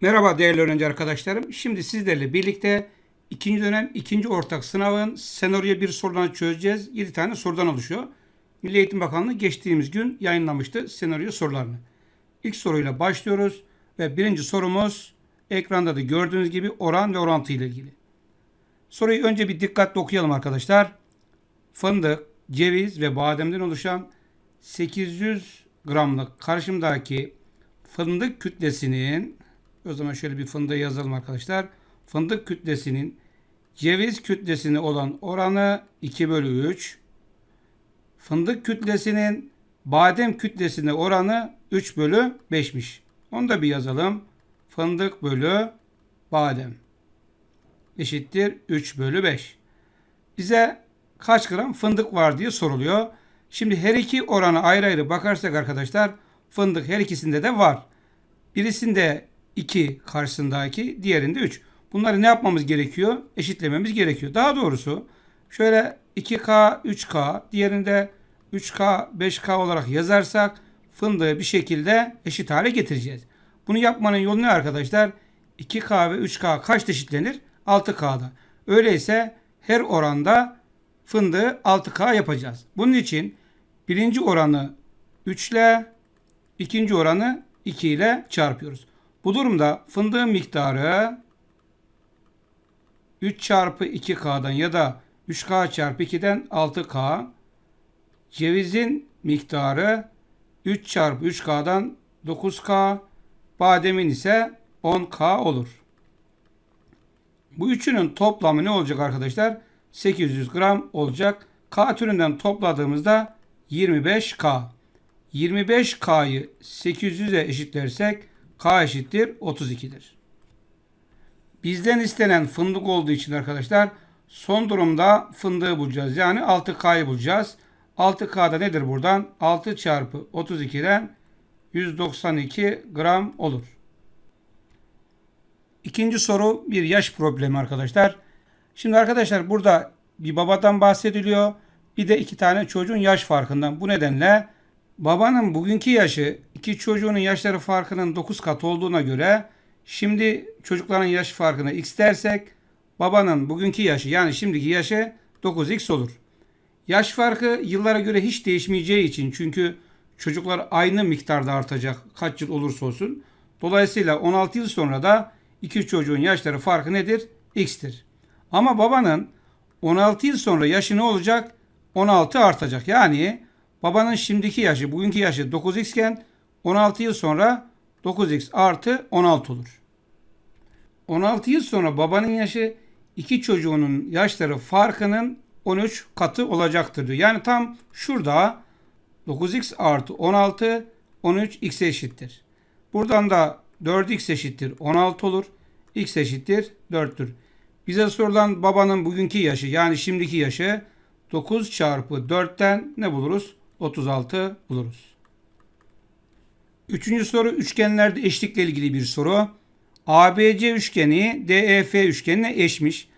Merhaba değerli öğrenci arkadaşlarım. Şimdi sizlerle birlikte ikinci dönem ikinci ortak sınavın senaryo bir sorularını çözeceğiz. 7 tane sorudan oluşuyor. Milli Eğitim Bakanlığı geçtiğimiz gün yayınlamıştı senaryo sorularını. İlk soruyla başlıyoruz ve birinci sorumuz ekranda da gördüğünüz gibi oran ve orantı ile ilgili. Soruyu önce bir dikkatle okuyalım arkadaşlar. Fındık, ceviz ve bademden oluşan 800 gramlık karşımdaki fındık kütlesinin o zaman şöyle bir fındığı yazalım arkadaşlar. Fındık kütlesinin ceviz kütlesine olan oranı 2 bölü 3. Fındık kütlesinin badem kütlesine oranı 3 bölü 5'miş. Onu da bir yazalım. Fındık bölü badem eşittir 3 bölü 5. Bize kaç gram fındık var diye soruluyor. Şimdi her iki oranı ayrı ayrı bakarsak arkadaşlar fındık her ikisinde de var. Birisinde 2 karşısındaki, diğerinde 3. Bunları ne yapmamız gerekiyor? Eşitlememiz gerekiyor. Daha doğrusu şöyle 2K, 3K, diğerinde 3K, 5K olarak yazarsak fındığı bir şekilde eşit hale getireceğiz. Bunu yapmanın yolu ne arkadaşlar? 2K ve 3K kaçta eşitlenir? 6K'da. Öyleyse her oranda fındığı 6K yapacağız. Bunun için birinci oranı 3 ile ikinci oranı 2 ile çarpıyoruz. Bu durumda fındığın miktarı 3 çarpı 2K'dan ya da 3K çarpı 2'den 6K. Cevizin miktarı 3 çarpı 3K'dan 9K. Bademin ise 10K olur. Bu üçünün toplamı ne olacak arkadaşlar? 800 gram olacak. K türünden topladığımızda 25K. 25K'yı 800'e eşitlersek K eşittir 32'dir. Bizden istenen fındık olduğu için arkadaşlar son durumda fındığı bulacağız. Yani 6K'yı bulacağız. 6K'da nedir buradan? 6 çarpı 32'den 192 gram olur. İkinci soru bir yaş problemi arkadaşlar. Şimdi arkadaşlar burada bir babadan bahsediliyor. Bir de iki tane çocuğun yaş farkından. Bu nedenle babanın bugünkü yaşı iki çocuğunun yaşları farkının 9 kat olduğuna göre şimdi çocukların yaş farkını x dersek babanın bugünkü yaşı yani şimdiki yaşı 9x olur. Yaş farkı yıllara göre hiç değişmeyeceği için çünkü çocuklar aynı miktarda artacak kaç yıl olursa olsun. Dolayısıyla 16 yıl sonra da iki çocuğun yaşları farkı nedir? X'tir. Ama babanın 16 yıl sonra yaşı ne olacak? 16 artacak. Yani babanın şimdiki yaşı, bugünkü yaşı 9x iken 16 yıl sonra 9x artı 16 olur. 16 yıl sonra babanın yaşı iki çocuğunun yaşları farkının 13 katı olacaktır diyor. Yani tam şurada 9x artı 16 13x'e eşittir. Buradan da 4x eşittir 16 olur. x eşittir 4'tür. Bize sorulan babanın bugünkü yaşı yani şimdiki yaşı 9 çarpı 4'ten ne buluruz? 36 buluruz. Üçüncü soru üçgenlerde eşlikle ilgili bir soru. ABC üçgeni DEF üçgenine eşmiş.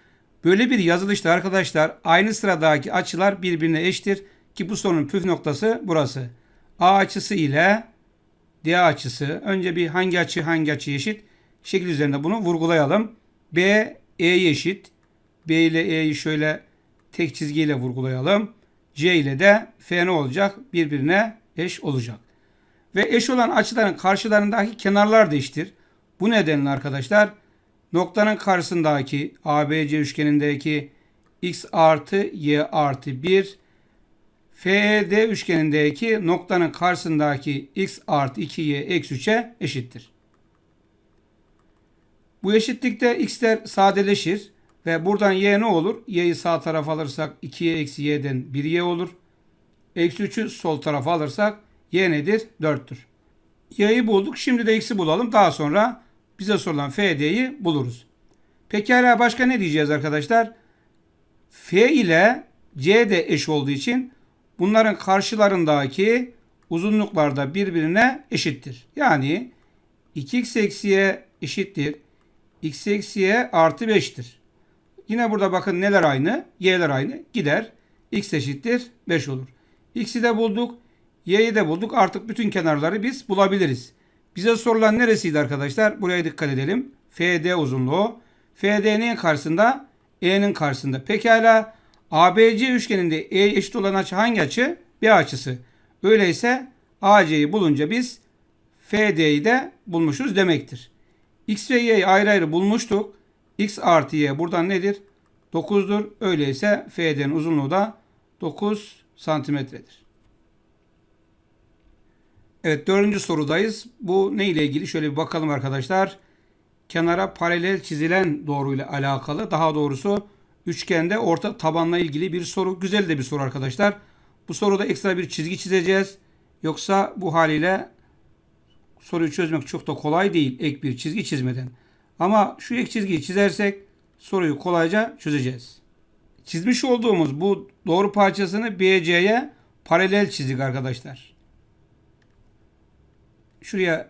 Böyle bir yazılışta arkadaşlar aynı sıradaki açılar birbirine eşittir ki bu sorunun püf noktası burası. A açısı ile D açısı. Önce bir hangi açı hangi açı eşit? Şekil üzerinde bunu vurgulayalım. B E'ye eşit. B ile E'yi şöyle tek çizgiyle vurgulayalım. C ile de F ne olacak? Birbirine eş olacak. Ve eş olan açıların karşılarındaki kenarlar da eşittir. Bu nedenle arkadaşlar noktanın karşısındaki ABC üçgenindeki x artı y artı 1 FED üçgenindeki noktanın karşısındaki x artı 2y eksi 3'e eşittir. Bu eşitlikte x'ler sadeleşir ve buradan y ne olur? y'yi sağ tarafa alırsak 2y eksi y'den 1y olur. Eksi 3'ü sol tarafa alırsak y nedir? 4'tür. y'yi bulduk. Şimdi de x'i bulalım. Daha sonra bize sorulan FD'yi buluruz. Pekala başka ne diyeceğiz arkadaşlar? F ile C de eş olduğu için bunların karşılarındaki uzunluklar da birbirine eşittir. Yani 2x eksi y eşittir. x eksi y artı 5'tir. Yine burada bakın neler aynı? Y'ler aynı. Gider. x eşittir 5 olur. X'i de bulduk. Y'yi de bulduk. Artık bütün kenarları biz bulabiliriz. Bize sorulan neresiydi arkadaşlar? Buraya dikkat edelim. FD uzunluğu. FD'nin karşısında E'nin karşısında. Pekala ABC üçgeninde E eşit olan açı hangi açı? B açısı. Öyleyse AC'yi bulunca biz FD'yi de bulmuşuz demektir. X ve Y'yi ayrı ayrı bulmuştuk. X artı Y buradan nedir? 9'dur. Öyleyse FD'nin uzunluğu da 9 santimetredir. Evet dördüncü sorudayız. Bu ne ile ilgili? Şöyle bir bakalım arkadaşlar. Kenara paralel çizilen doğruyla alakalı. Daha doğrusu üçgende orta tabanla ilgili bir soru. Güzel de bir soru arkadaşlar. Bu soruda ekstra bir çizgi çizeceğiz. Yoksa bu haliyle soruyu çözmek çok da kolay değil ek bir çizgi çizmeden. Ama şu ek çizgiyi çizersek soruyu kolayca çözeceğiz. Çizmiş olduğumuz bu doğru parçasını BC'ye paralel çizdik arkadaşlar. Şuraya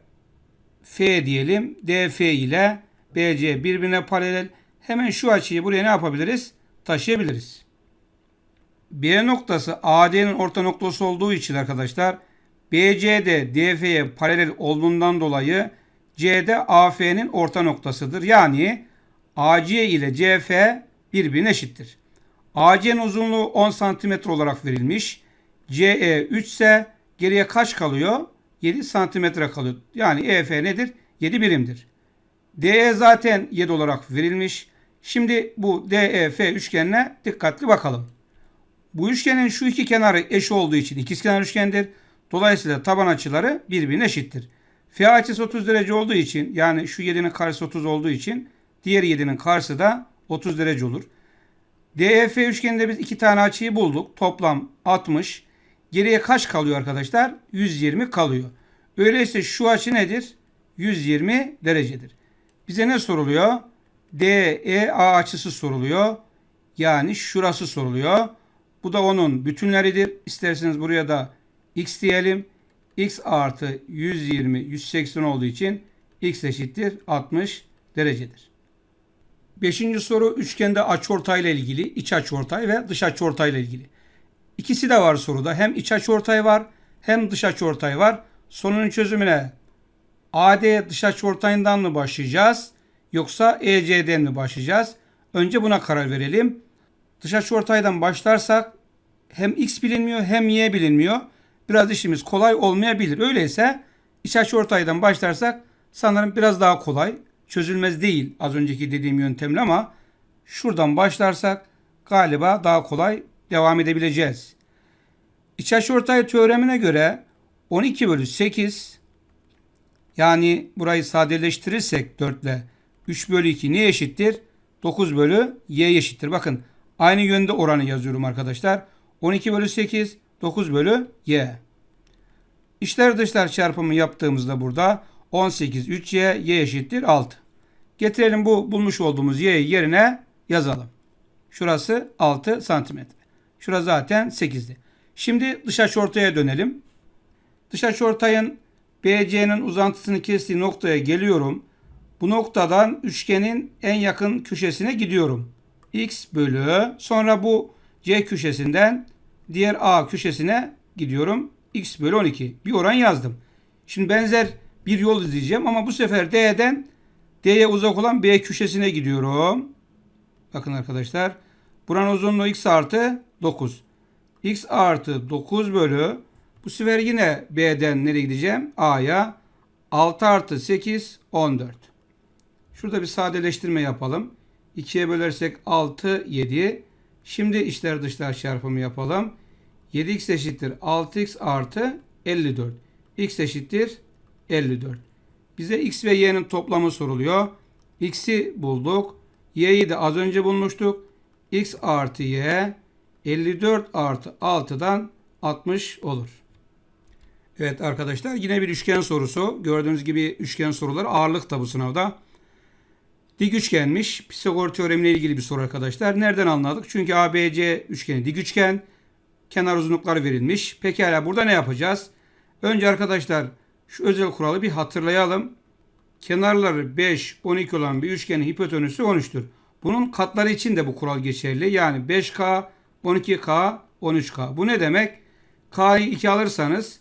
F diyelim. DF ile BC birbirine paralel. Hemen şu açıyı buraya ne yapabiliriz? Taşıyabiliriz. B noktası AD'nin orta noktası olduğu için arkadaşlar BC'de DF'ye paralel olduğundan dolayı CD AF'nin orta noktasıdır. Yani AC ile CF birbirine eşittir. AC'nin uzunluğu 10 cm olarak verilmiş. CE 3 ise geriye kaç kalıyor? 7 cm kalıyor. Yani EF nedir? 7 birimdir. DE zaten 7 olarak verilmiş. Şimdi bu DEF üçgenine dikkatli bakalım. Bu üçgenin şu iki kenarı eş olduğu için ikizkenar üçgendir. Dolayısıyla taban açıları birbirine eşittir. F açısı 30 derece olduğu için yani şu 7'nin karşısı 30 olduğu için diğer 7'nin karşısı da 30 derece olur. DEF üçgeninde biz iki tane açıyı bulduk. Toplam 60. Geriye kaç kalıyor arkadaşlar? 120 kalıyor. Öyleyse şu açı nedir? 120 derecedir. Bize ne soruluyor? DEA açısı soruluyor. Yani şurası soruluyor. Bu da onun bütünleridir. İsterseniz buraya da x diyelim. x artı 120, 180 olduğu için x eşittir 60 derecedir. Beşinci soru üçgende açıortay ile ilgili, iç açıortay ve dış açıortay ile ilgili. İkisi de var soruda. Hem iç açıortay var hem dış açıortay var. Sorunun çözümüne AD dış açıortayından mı başlayacağız yoksa EC'den mi başlayacağız? Önce buna karar verelim. Dış açıortaydan başlarsak hem x bilinmiyor hem y bilinmiyor. Biraz işimiz kolay olmayabilir. Öyleyse iç açıortaydan başlarsak sanırım biraz daha kolay. Çözülmez değil az önceki dediğim yöntemle ama şuradan başlarsak galiba daha kolay devam edebileceğiz. İç açıortay teoremine göre 12 bölü 8 yani burayı sadeleştirirsek 4 ile 3 bölü 2 neye eşittir? 9 bölü y eşittir. Bakın aynı yönde oranı yazıyorum arkadaşlar. 12 bölü 8 9 bölü y. İşler dışlar çarpımı yaptığımızda burada 18 3y y eşittir 6. Getirelim bu bulmuş olduğumuz y'yi yerine yazalım. Şurası 6 santimetre. Şurası zaten 8'di. Şimdi dış açıortaya dönelim. Dış açıortayın BC'nin uzantısını kestiği noktaya geliyorum. Bu noktadan üçgenin en yakın köşesine gidiyorum. X bölü sonra bu C köşesinden diğer A köşesine gidiyorum. X bölü 12. Bir oran yazdım. Şimdi benzer bir yol izleyeceğim ama bu sefer D'den D'ye uzak olan B köşesine gidiyorum. Bakın arkadaşlar. Buranın uzunluğu x artı 9. x artı 9 bölü bu sefer yine B'den nereye gideceğim? A'ya 6 artı 8 14. Şurada bir sadeleştirme yapalım. 2'ye bölersek 6 7. Şimdi içler dışlar çarpımı yapalım. 7x eşittir 6x artı 54. x eşittir 54. Bize x ve y'nin toplamı soruluyor. x'i bulduk. y'yi de az önce bulmuştuk. x artı y 54 artı 6'dan 60 olur. Evet arkadaşlar yine bir üçgen sorusu. Gördüğünüz gibi üçgen soruları ağırlık da bu sınavda. Dik üçgenmiş. Pisagor teoremiyle ilgili bir soru arkadaşlar. Nereden anladık? Çünkü ABC üçgeni dik üçgen. Kenar uzunlukları verilmiş. Pekala burada ne yapacağız? Önce arkadaşlar şu özel kuralı bir hatırlayalım. Kenarları 5, 12 olan bir üçgenin hipotenüsü 13'tür. Bunun katları için de bu kural geçerli. Yani 5K, 12K, 13K. Bu ne demek? K'yı 2 alırsanız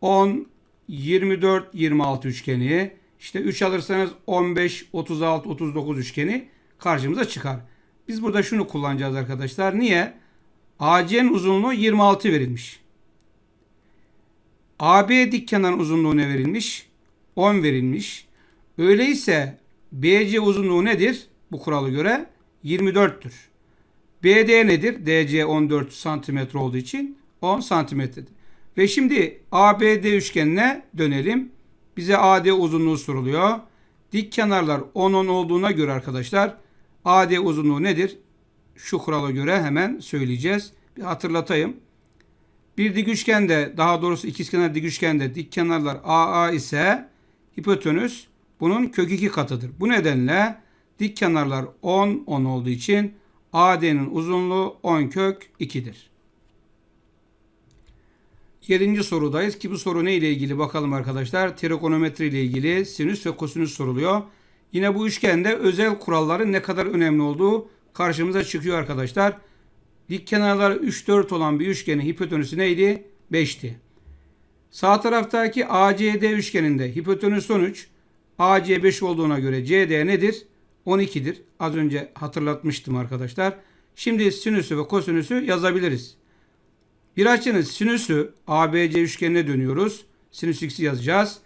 10, 24, 26 üçgeni. İşte 3 alırsanız 15, 36, 39 üçgeni karşımıza çıkar. Biz burada şunu kullanacağız arkadaşlar. Niye? AC'nin uzunluğu 26 verilmiş. AB dik kenar uzunluğu ne verilmiş? 10 verilmiş. Öyleyse BC uzunluğu nedir? Bu kuralı göre 24'tür. BD nedir? DC 14 santimetre olduğu için 10 santimetredir. Ve şimdi ABD üçgenine dönelim. Bize AD uzunluğu soruluyor. Dik kenarlar 10 10 olduğuna göre arkadaşlar AD uzunluğu nedir? Şu kurala göre hemen söyleyeceğiz. Bir hatırlatayım. Bir dik üçgende daha doğrusu ikizkenar dik üçgende dik kenarlar AA ise hipotenüs bunun kök 2 katıdır. Bu nedenle dik kenarlar 10 10 olduğu için AD'nin uzunluğu 10 kök 2'dir. Yedinci sorudayız ki bu soru ne ile ilgili bakalım arkadaşlar. Trigonometri ile ilgili sinüs ve kosinüs soruluyor. Yine bu üçgende özel kuralların ne kadar önemli olduğu karşımıza çıkıyor arkadaşlar. Dik kenarları 3 4 olan bir üçgenin hipotenüsü neydi? 5'ti. Sağ taraftaki ACD üçgeninde hipotenüs 13, AC 5 olduğuna göre CD nedir? 12'dir. Az önce hatırlatmıştım arkadaşlar. Şimdi sinüsü ve kosinüsü yazabiliriz. Bir açının sinüsü ABC üçgenine dönüyoruz. Sinüs x'i yazacağız.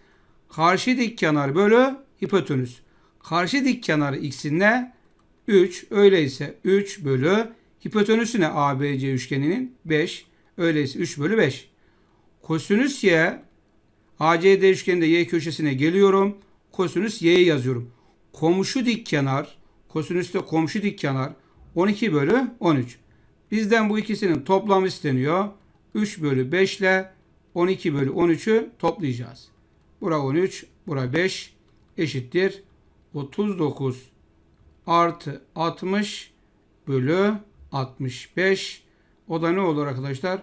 Karşı dik kenar bölü hipotenüs. Karşı dik kenarı x'in ne? 3. Öyleyse 3 bölü hipotenüsü ne ABC üçgeninin? 5. Öyleyse 3 bölü 5. Kosinüs y ACD üçgeninde y köşesine geliyorum. Kosinüs y'yi yazıyorum. Komşu dik kenar kosinüste komşu dik kenar 12 bölü 13. Bizden bu ikisinin toplamı isteniyor. 3 bölü 5 ile 12 bölü 13'ü toplayacağız. Bura 13, bura 5 eşittir. 39 artı 60 bölü 65. O da ne olur arkadaşlar?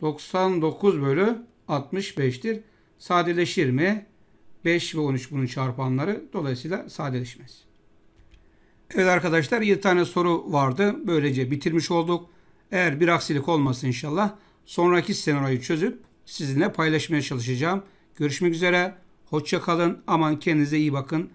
99 bölü 65'tir. Sadeleşir mi? 5 ve 13 bunun çarpanları. Dolayısıyla sadeleşmez. Evet arkadaşlar 7 tane soru vardı. Böylece bitirmiş olduk. Eğer bir aksilik olmasın inşallah sonraki senaryoyu çözüp sizinle paylaşmaya çalışacağım. Görüşmek üzere. Hoşça kalın. Aman kendinize iyi bakın.